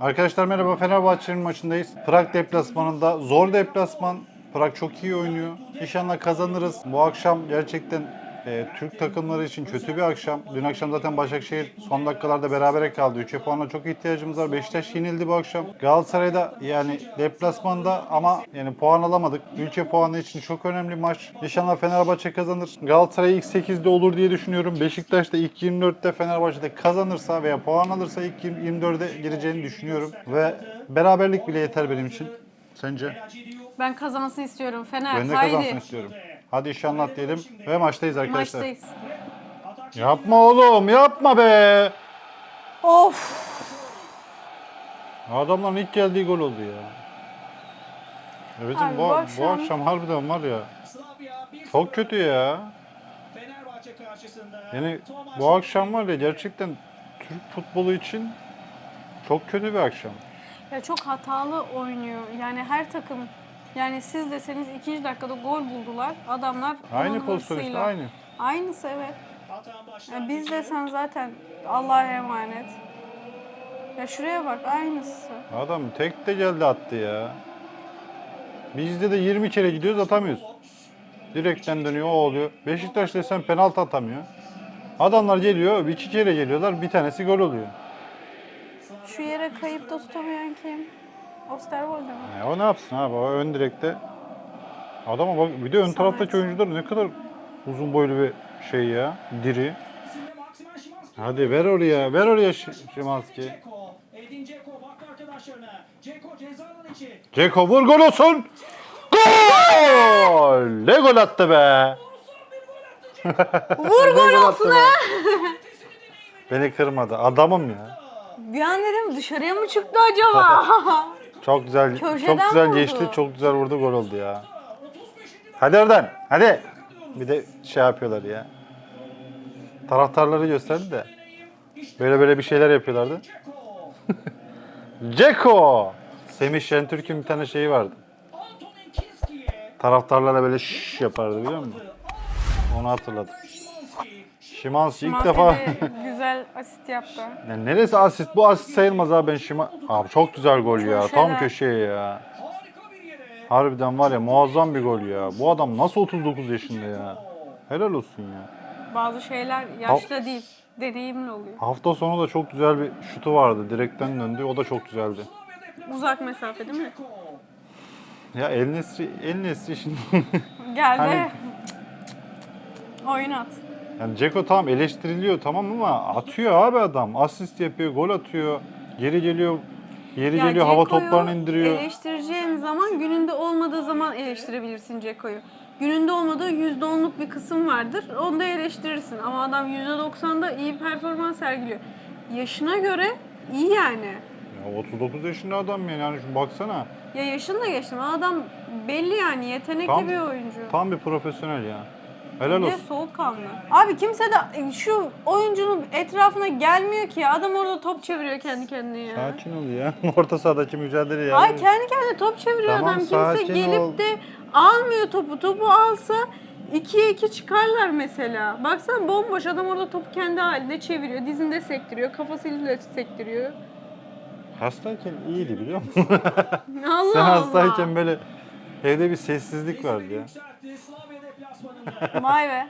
Arkadaşlar merhaba Fenerbahçe'nin maçındayız. Prag deplasmanında zor deplasman. Prag çok iyi oynuyor. İnşallah kazanırız. Bu akşam gerçekten e, Türk takımları için kötü bir akşam. Dün akşam zaten Başakşehir son dakikalarda berabere kaldı. 3'e puana çok ihtiyacımız var. Beşiktaş yenildi bu akşam. Galatasaray'da yani deplasmanda ama yani puan alamadık. Ülke puanı için çok önemli maç. İnşallah Fenerbahçe kazanır. Galatasaray ilk 8'de olur diye düşünüyorum. Beşiktaş da ilk 24'te Fenerbahçe'de kazanırsa veya puan alırsa ilk 24'e gireceğini düşünüyorum. Ve beraberlik bile yeter benim için. Sence? Ben kazanmasını istiyorum. Fener Ben de haydi. kazansın istiyorum. Hadi inşallah diyelim ve maçtayız arkadaşlar. Maçtayız. Yapma oğlum yapma be. Of. Adamların ilk geldiği gol oldu ya. Evet Abi bu, bu bu, akşam- akşam... harbiden var ya. Çok kötü ya. Fenerbahçe karşısında Yani bu akşam var ya gerçekten Türk futbolu için çok kötü bir akşam. Ya çok hatalı oynuyor. Yani her takım yani siz deseniz ikinci dakikada gol buldular. Adamlar Aynı onun pozisyon işte hırsıyla- aynı. Aynısı evet. Ya biz desen zaten Allah'a emanet. Ya şuraya bak aynısı. Adam tek de geldi attı ya. Bizde de 20 kere gidiyoruz atamıyoruz. Direkten dönüyor o oluyor. Beşiktaş desen penaltı atamıyor. Adamlar geliyor iki kere geliyorlar bir tanesi gol oluyor. Şu yere kayıp da tutamayan kim? Osterwolde mi? Ya o ne yapsın abi o ön direkte. Adama bak bir de ön taraftaki oyuncular ne kadar uzun boylu bir şey ya. Diri. Hadi ver oraya ver oraya Şimanski. Ceko. Edin Ceko baktı arkadaşlarına. Ceko ceza alanı içi. Ceko vur gol olsun. Gol! Ne gol attı be. Vur gol olsun ha! Beni kırmadı. Adamım ya. Bir an dedim dışarıya mı çıktı acaba? Çok güzel, Köşeden çok güzel vurdu. geçti, çok güzel vurdu, gol oldu ya. Hadi oradan, hadi. Bir de şey yapıyorlar ya. Taraftarları gösterdi de. Böyle böyle bir şeyler yapıyorlardı. Ceko. Semih Şentürk'ün bir tane şeyi vardı. Taraftarlara böyle şş yapardı biliyor musun? Onu hatırladım. Şimanski. İlk defa... de güzel asist yaptı. Ya neresi asist? Bu asist sayılmaz abi ben Şima... Abi çok güzel gol ya. Tam Köşeden. köşeye ya. Harbiden var ya muazzam bir gol ya. Bu adam nasıl 39 yaşında ya? Helal olsun ya. Bazı şeyler yaşta değil, deneyimli oluyor. Hafta sonu da çok güzel bir şutu vardı. Direkten döndü. O da çok güzeldi. Uzak mesafe değil mi? Ya El Nesri, El Nesri şimdi... Geldi. Hani- Oyun at. Yani Ceko tamam eleştiriliyor tamam ama atıyor abi adam. Asist yapıyor, gol atıyor. Geri geliyor, yeri Ya geliyor hava toplarını indiriyor. Eleştireceğin zaman gününde olmadığı zaman eleştirebilirsin Ceko'yu. Gününde olmadığı %10'luk bir kısım vardır. Onu da eleştirirsin. Ama adam %90'da iyi performans sergiliyor. Yaşına göre iyi yani. Ya 39 yaşında adam yani. yani şu baksana. Ya yaşını da geçtim. Adam belli yani yetenekli Tam- bir oyuncu. Tam bir profesyonel ya. Helal olsun. soğukkanlı. Abi kimse de şu oyuncunun etrafına gelmiyor ki. Adam orada top çeviriyor kendi kendine ya. Sakin ol ya. Orta sahadaki mücadele ya. Ay kendi kendine top çeviriyor Tamam, adam. Kimse sakin gelip ol. de almıyor topu. Topu alsa 2'ye 2 çıkarlar mesela. Baksana bomboş adam orada topu kendi halinde çeviriyor. Dizinde sektiriyor. Kafasıyla da sektiriyor. Hastayken iyiydi biliyor musun? Allah Sen Allah. hastayken böyle evde bir sessizlik vardı ya. Vay be.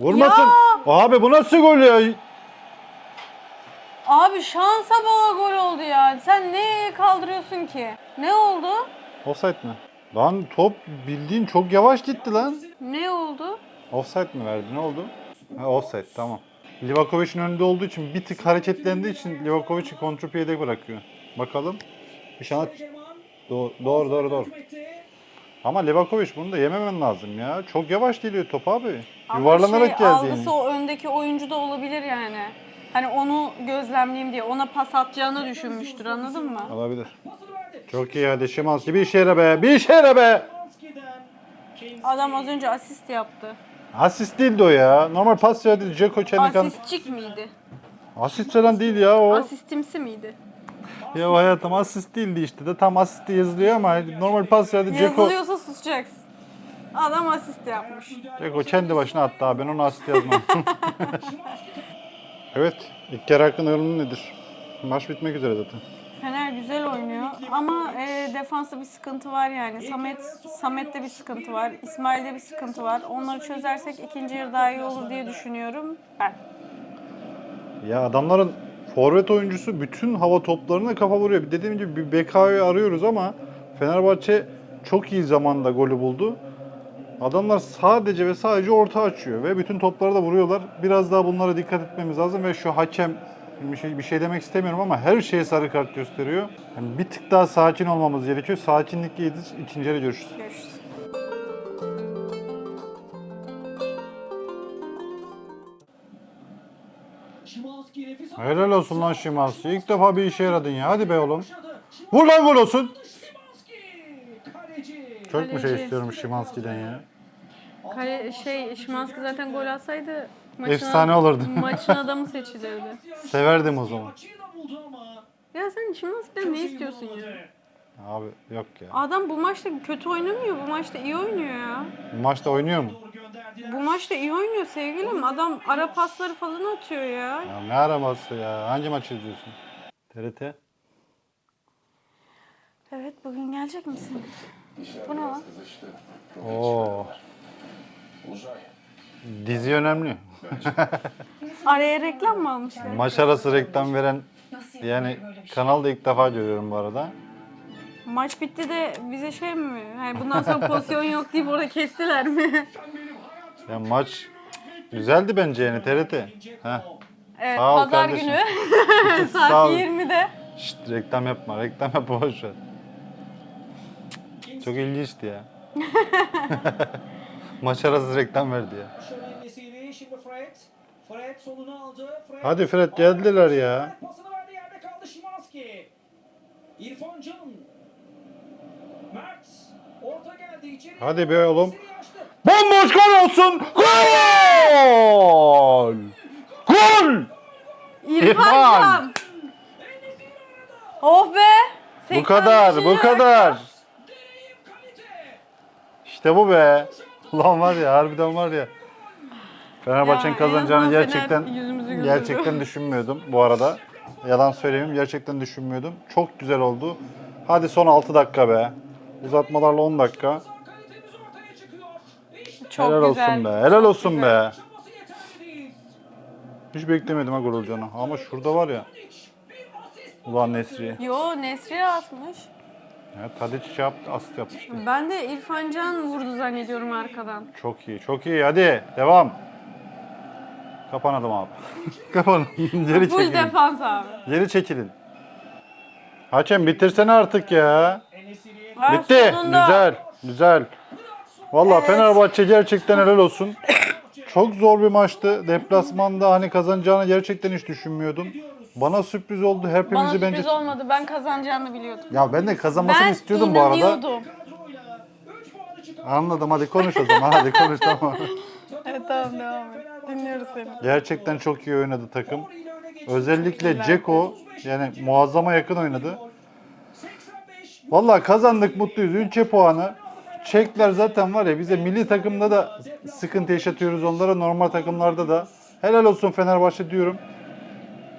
Vurmasın. Abi bu nasıl gol ya? Abi şansa bala gol oldu ya. Sen ne kaldırıyorsun ki? Ne oldu? Offside mi? Lan top bildiğin çok yavaş gitti lan. Ne oldu? Offside mi verdi? Ne oldu? Ha, offside tamam. Livakovic'in önünde olduğu için bir tık hareketlendiği için Livakovic'i kontrpiyede bırakıyor. Bakalım. İnşallah doğru doğru doğru. doğru. Ama Livakovic bunu da yememen lazım ya. Çok yavaş geliyor top abi. Ama Yuvarlanarak şey, geldi. algısı o öndeki oyuncu da olabilir yani. Hani onu gözlemleyeyim diye ona pas atacağını düşünmüştür anladın mı? Olabilir. Çok iyi hadi Şimanski bir işe yara be. Bir işe yara be. Adam az önce asist yaptı. Asist değildi o ya. Normal pas verdi. Ceko kendi kan... Asistçik miydi? Asist falan değil ya o. Asistimsi miydi? Ya hayatım asist değildi işte de tam asist diye yazılıyor ama normal pas verdi. Ceko, Yazılıyorsa susacaksın. Adam asist yapmış. Ceko kendi başına attı abi. Ben ona asist yazmam. evet. İlk kere hakkında yorumun nedir? Maç bitmek üzere zaten. Fener güzel oynuyor ama e, defansta bir sıkıntı var yani. Samet Samet'te bir sıkıntı var. İsmail'de bir sıkıntı var. Onları çözersek ikinci yarı daha iyi olur diye düşünüyorum ben. Ya adamların forvet oyuncusu bütün hava toplarına kafa vuruyor. Dediğim gibi bir BK'yı arıyoruz ama Fenerbahçe çok iyi zamanda golü buldu. Adamlar sadece ve sadece orta açıyor ve bütün topları da vuruyorlar. Biraz daha bunlara dikkat etmemiz lazım ve şu hakem bir şey, bir şey demek istemiyorum ama her şeye sarı kart gösteriyor. Yani bir tık daha sakin olmamız gerekiyor. Sakinlikle ikinci yarı görüşürüz. Görüşürüz. Helal olsun lan Şimanski. İlk defa bir işe yaradın ya. Hadi be oğlum. Vur lan gol olsun. Şimanski kaleci. Çok mu şey istiyorum Şimanski'den ya. Kale, şey Şimanski zaten gol atsaydı maçın, Efsane olurdu. maçın adamı seçilirdi. Severdim o zaman. Açıyı da buldu ama. Ya sen Şimanski'den ne istiyorsun ya? Abi yok ya. Adam bu maçta kötü oynamıyor. Bu maçta iyi oynuyor ya. Bu maçta oynuyor mu? Bu maçta iyi oynuyor sevgilim. Adam ara pasları falan atıyor ya. Ya ne araması ya? Hangi maç izliyorsun? TRT? Evet bugün gelecek misin? Bu ne lan? Oo. Dizi önemli. Araya reklam mı almışlar? Maç arası reklam veren yani kanalda ilk defa görüyorum bu arada. Maç bitti de bize şey mi? Yani bundan sonra pozisyon yok deyip orada kestiler mi? Ya maç güzeldi bence yani TRT. Heh. Evet Sağ ol pazar kardeşim. günü Sağ saat ol. 20'de. Şşt reklam yapma. Reklam yapma boş ver. Çok ilginçti ya. Maç arası reklam verdi ya. Şöyle Nesiri, şimdi Fred. Fred solunu aldı. Fred. Hadi Fred geldiler ya. Fred pasını verdi yerde kaldı Şimanski. İrfan Can. Mert. Orta geldi içeri. Hadi be oğlum. Bomboş gol olsun. Gol! Gol! İrfan İrfan. Can. Oh be. Bu kadar, 85. bu kadar. İşte bu be. Ulan var ya, harbiden var ya. Fenerbahçe'nin Ya, en kazanacağını azından gerçekten Fener yüzümüzü güldürdü. gerçekten düşünmüyordum bu arada. Yalan söyleyeyim, gerçekten düşünmüyordum. Çok güzel oldu. Hadi son 6 dakika be. Uzatmalarla 10 dakika. Çok Helal güzel. olsun be. Helal olsun be. Hiç beklemedim ha gol olacağını. Ama şurada var ya. Ulan Nesri. Yo Nesri atmış. Ya, Tadic şey yaptı, asist yapmıştı. Ben de İrfan Can vurdu zannediyorum arkadan. Çok iyi, çok iyi. Hadi devam. Kapanalım abi. Kapanın. Geri Full çekilin. defans abi. Geri çekilin. Hakem bitirsene artık ya. Ha, Bitti. sonunda. Güzel. Güzel. Vallahi Fenerbahçe gerçekten helal olsun. Çok zor bir maçtı. Deplasmanda hani kazanacağını gerçekten hiç düşünmüyordum. Bana sürpriz oldu. Hepimizi Bana bence... sürpriz olmadı. Ben kazanacağını biliyordum. Ya ben de kazanmasını Ben istiyordum bu arada. inanıyordum. Kadroyla 3 puanı çıkardı. Anladım hadi konuş o zaman. Hadi konuş tamam. Evet tamam devam et. Dinliyoruz seni. Gerçekten çok iyi oynadı takım. Özellikle Ceko yani muazzama yakın oynadı. 85 Vallahi kazandık mutluyuz. Ünçe puanı. Çekler zaten var ya bize milli takımda da sıkıntı yaşatıyoruz onlara normal takımlarda da. Helal olsun Fenerbahçe diyorum.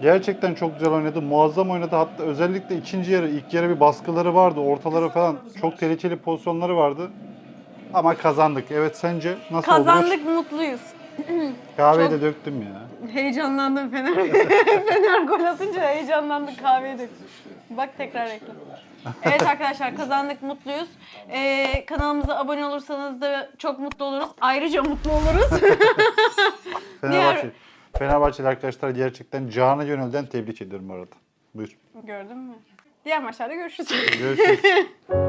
Gerçekten çok güzel oynadı. Muazzam oynadı. Hatta özellikle ikinci yarı, ilk yarı bir baskıları vardı. Ortaları falan çok tehlikeli pozisyonları vardı. Ama kazandık. Evet sence nasıl oldu? Kazandık mutluyuz. Kahveyi de döktüm ya. Heyecanlandım Fener. Fener gol atınca heyecanlandık kahveyi döktük. Bak tekrar reklam. Evet arkadaşlar kazandık mutluyuz. Ee, kanalımıza abone olursanız da çok mutlu oluruz. Ayrıca mutlu oluruz. Fenerbahçe. Fenerbahçeli arkadaşlar gerçekten canı gönülden tebrik ediyorum bu arada. Buyur. Gördün mü? Diğer maçlarda görüşürüz. Görüşürüz.